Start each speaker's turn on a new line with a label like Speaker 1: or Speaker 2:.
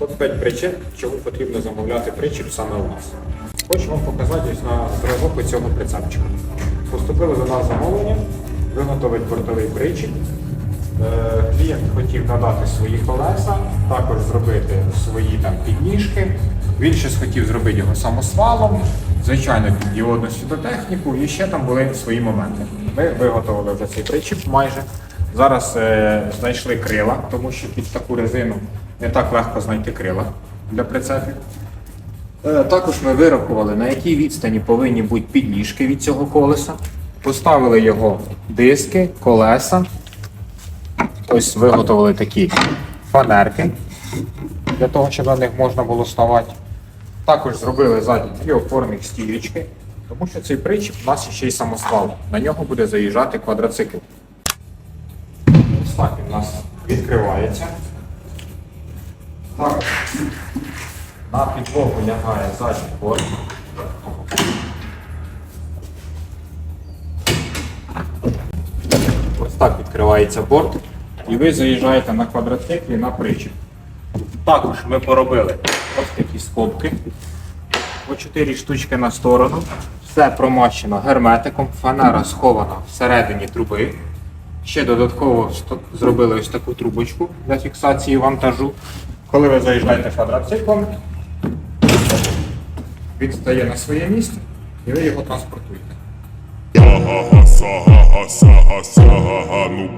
Speaker 1: Топ-5 причин, чому потрібно замовляти причіп саме у нас. Хочу вам показати на зразок цього прицепчика. Поступило до нас замовлення, виготовить бортовий причіп. Е, Клієнт хотів надати свої колеса, також зробити свої там підніжки. Він ще хотів зробити його самосвалом, звичайно, під діодну світотехніку, і ще там були свої моменти. Ми виготовили вже цей причіп майже. Зараз е, знайшли крила, тому що під таку резину не так легко знайти крила для прицепів. Е, Також ми вирахували, на якій відстані повинні бути підніжки від цього колеса. Поставили його диски, колеса. Ось виготовили такі фанерки для того, щоб на них можна було ставати. Також зробили ззаді дві опорних стілечки, тому що цей причіп у нас ще й самосвал. На нього буде заїжджати квадроцикл. Ось так він у нас відкривається. Також на підлогу лягає задній борт. Ось так відкривається борт. І ви заїжджаєте на квадроциклі на причіп. Також ми поробили ось такі скобки. По 4 штучки на сторону. Все промащено герметиком, фанера схована всередині труби. Ще додатково зробили ось таку трубочку для фіксації вантажу. Коли ви заїжджаєте квадроциклом, він стає на своє місце і ви його транспортуєте.
Speaker 2: Ага, ха, са, ха, ха, са, ха, са, ха, ха, ну